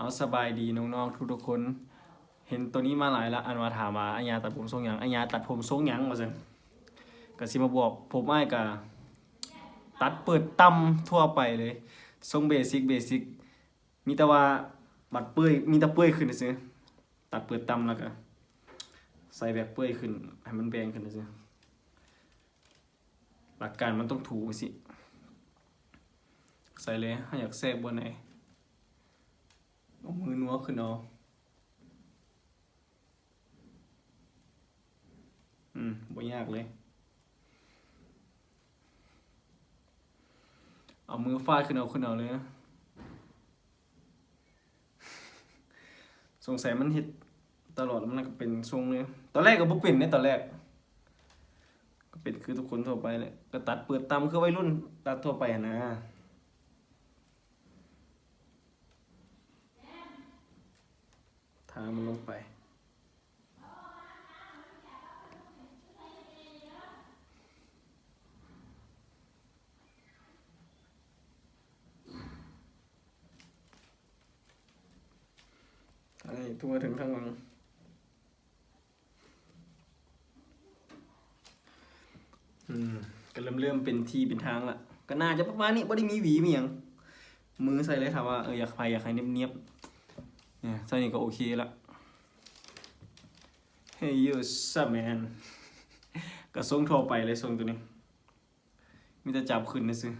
เอาสบายดีน้องๆทุกๆคน เห็นตัวนี้มาหลายละอันมาถามว่าอัญญาตัดผมทรงหยังอัญญาตัดผมทรงหยังว่าซั่นก็สิมาบอกผมอ้ก็ตัดเปิดต่ำทั่วไปเลยทรงเบสิกเบสิกมีแต่ว่าบัดเปื้อยมีแต่เปื้อยขึ้นซื่อตัดเปิดต่ำแล้วก็ใส่แบบเปื้อยขึ้นให้มันแบงขึ้นซื่อหลักการมันต้องถูสิใส่เลยถ้าอยากแทรกบนไหน เอามือนัวขึ้นเอาอืมบ่ยากเลย เอามือฟาดขึ้นเอาขึ้นเอาเลยนะสงสัยมันเห็ดตลอดมันก็เป็นทรงเลย ตอนแรกก็บ่เป็นเนี่ยตอนแรก ก็เป็นคือทุกคนทั่วไปแหละก็ตัดเปิดตามคือวัยรุ่นตัดทั่วไปนะามันลงไปนี่ทั่วถึงข้างหลังอืมก็เริ่มเริ่มเป็นที่เป็นทางละก็น่าจะประมาณนี้บ่ได้มีหวีมีหยังมือใส่เลยถามว่าเอออยากไปอยากให้เนียบๆ เนี่ยใส่นี่ก็โอเคละ Hey you sup man ก็ส่งทั่วไปเลยส่งตัวนี้มีแต่จับขึ้นนะซื้อ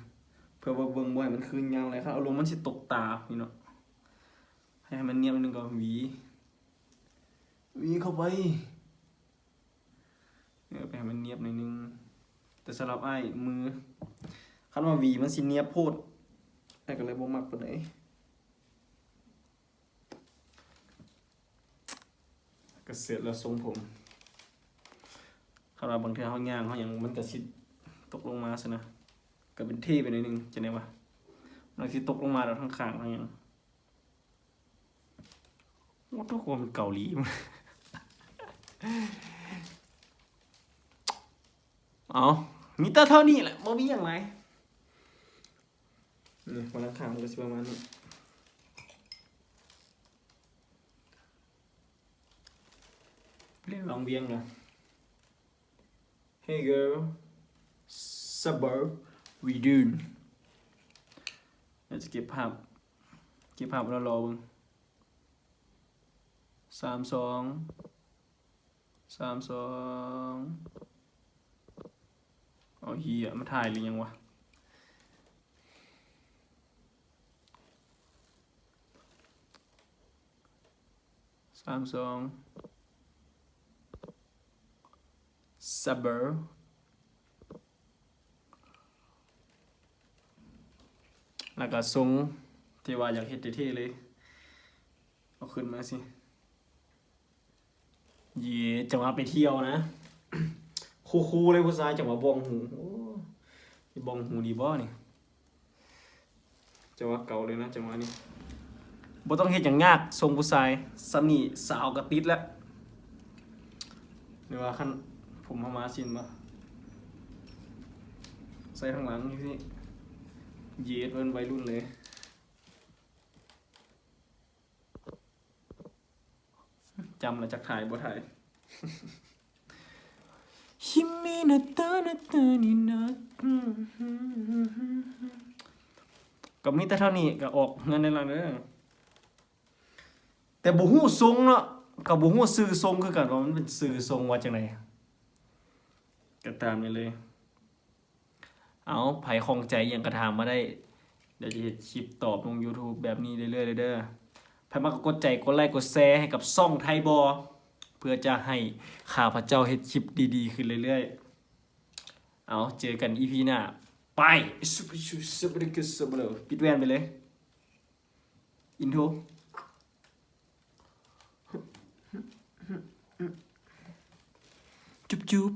เพื่อว่าเบิ่งบ่ให้มันคืนยาวเลยครับเอาลงมันสิตกตาพี่เนาะให้มันเนียบนึงก็หวีหวีเข้าไปเออไปให้มันเนียบหน่อยนึง แต่สำหรับไอ้มือคันว่าหวีมันสิเนียบโพดไอ้ก็เลยบ่มักปานใด ก็เสร็จแล้วทรงผมคาราบางทีเขาย่างเขาอย่างมันกระชิดตกลงมาซะนะก็เป็นเท่ไปน่อยหนึงจะไหนวะบางทีตกลงมาแล้วทั้งข้างเขาอย่างว่าทุกคนมันเกาหลีมั้งเอามีแต่เท่านี้แหละบ่มีอย่างไรนี่วันละข้างมันก็ประมาณนี้ ลองเบียงเลย Hey girl suburb we do เราจะเก็บภาพ เก็บภาพแล้วรอบึงสามสองสามสองเอาเฮียมาถ่ายหรือยังวะสามสอง suburb แล้วก็ทรงที่ว่าอยากเฮ็ดเท่เลย เอาขึ้นมาสิ เย่จังหวะไปเที่ยวนะ คูๆเลยผู้ชายจังหวะบองหูโอ้บองหูดีบ่เนี่ยจังหวะเก่าเลยนะจังหวะนี้บ่ต้องเฮ็ดอย่างยากทรงผู้ชายสำนีสาวกระติดแล้วหรือว่าคัน ผมเอามาชินปะใส่ข้างหลังนี่พี่เย็ดเป็นวัยรุ่นเลยจำแล้วจากถ่ายบ่ถ่ายฮิมินาตานาตานินะก็มีแต่เท่านี้ก็ออกเงินในหลังเด้อแต่บ่ฮู้ทรงเนาะกับบ่ฮู้ซื้อทรงคือกันว่ามันเป็นซื้อทรงว่าจังได ก็ตามนี้เลย เอาไผของใจยังกระถามาได้ เดี๋ยวจะเฮ็ดคลิปตอบลง YouTube แบบนี้เรื่อยๆเลยเด้อไผมากกดใจกดไลค์กดแชร์ให้กับซ่องไทยบอ เพื่อจะให้ข้าพเจ้าเฮ็ดคลิปดีๆ ขึ้นเรื่อยๆ เอาเจอกัน EP หน้า ไปสุบสุบสุบสุบสุบเลปิดแว่นไปเลย อินโทรจุ๊บจุ๊บ